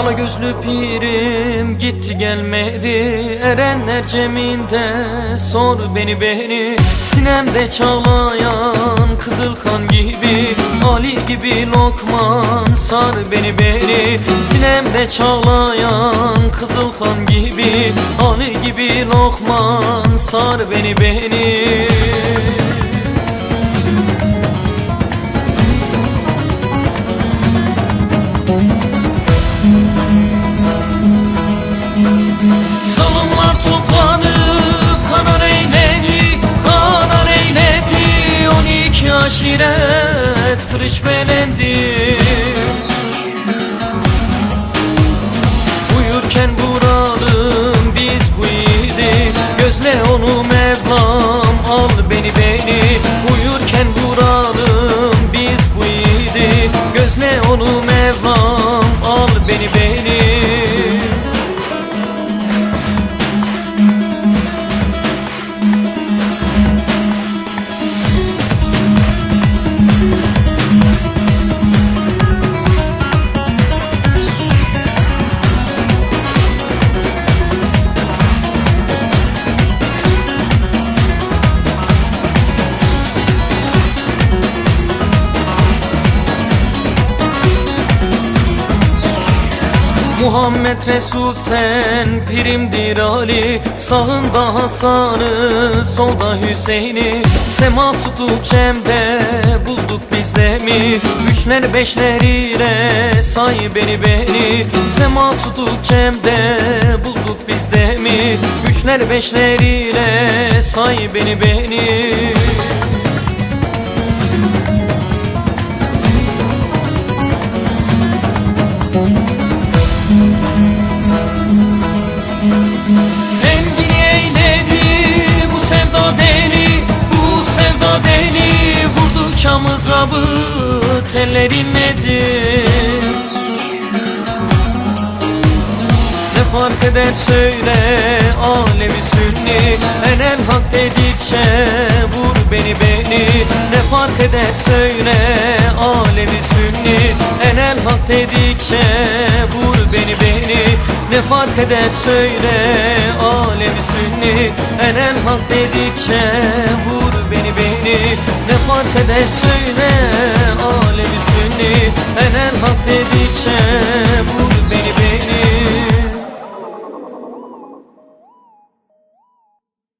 Ala gözlü pirim gitti gelmedi. Erenler ceminde sor beni beni. Sinemde çağlayan kızıl kan gibi Ali gibi lokman sar beni beni. Sinemde çağlayan kızıl kan gibi Ali gibi lokman sar beni beni aşiret kırış belendi Uyurken vuralım biz bu yiğidi. Gözle onu Mevlam al beni beni Muhammed Resul sen pirimdir Ali. Sağında Hasan'ı solda Hüseyin'i. Sema tutup cemde bulduk biz de Üçler beşler ile say beni beni. Sema tutup cemde bulduk biz de Üçler beşler ile say beni beni. Rengini Vurdukça mızrabı tellerin nedir? Ne fark eder söyle alevi sünni? Enel hak dedikçe vur beni beni. Ne fark eder söyle alevi sünni? Enel hak dedikçe vur beni beni. Ne fark eder söyle alevi beni Eren hak dedikçe vur beni beni. Ne fark eder söyle alemi sünni Eren hak dedikçe vur